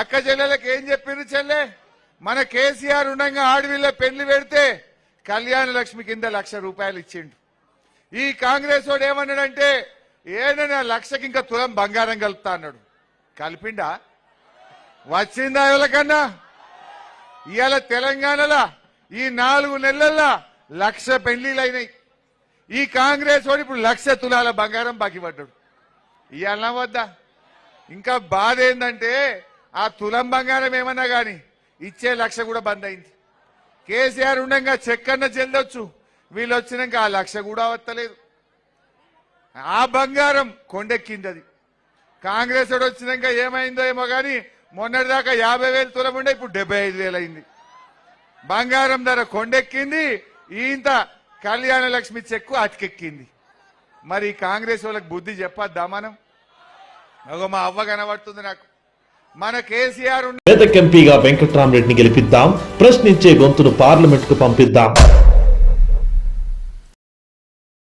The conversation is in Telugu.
అక్క చెల్లెలకు ఏం చెప్పిండ్రు చెల్లె? మన కేసీఆర్ ఉండగా ఆడవిల్ల పెళ్ళి పెడితే కళ్యాణ లక్ష్మి కింద లక్ష రూపాయలు ఇచ్చిండు. ఈ కాంగ్రెస్ వాడు ఏమన్నాడంటే ఏడైనా లక్షకి ఇంకా తులం బంగారం కలుపుతా అన్నాడు. కలిపిండా? వచ్చిందా ఎవరికన్నా? ఇవాళ తెలంగాణలో ఈ నాలుగు నెలల్లో లక్ష పెళ్ళిళ్ళు అయినాయి ఈ కాంగ్రెస్ వాడు ఇప్పుడు లక్ష తులాల బంగారం బాకీ పడ్డాడు. ఇవాళ వద్దా ఇంకా బాధ ఏంటంటే ఆ తులం బంగారం ఏమన్నా కానీ ఇచ్చే లక్ష కూడా బంద్ అయింది. కేసీఆర్ ఉండగా చెక్కన్న చెల్లొచ్చు. వీళ్ళు వచ్చినాక ఆ లక్ష కూడా వస్తలేదు. ఆ బంగారం కొండెక్కింది అది కాంగ్రెస్ వాడు వచ్చినాక ఏమైందో ఏమో కానీ మొన్నటిదాకా యాభై వేలు తులం ఉండే ఇప్పుడు డెబ్బై ఐదు వేలు అయింది. బంగారం ధర కొండెక్కింది ఇంత కళ్యాణ లక్ష్మి చెక్కు అతికెక్కింది. మరి కాంగ్రెస్ వాళ్ళకి బుద్ధి చెప్పద్దా మనం? ఒక మా అవ్వ కనబడుతుంది నాకు. మన కేసీఆర్ ఉన్న పేదకెంపీగా వెంకట్రామరెడ్డిని గెలిపిద్దాం ప్రశ్నించే గొంతును పార్లమెంట్కు పంపిద్దాం.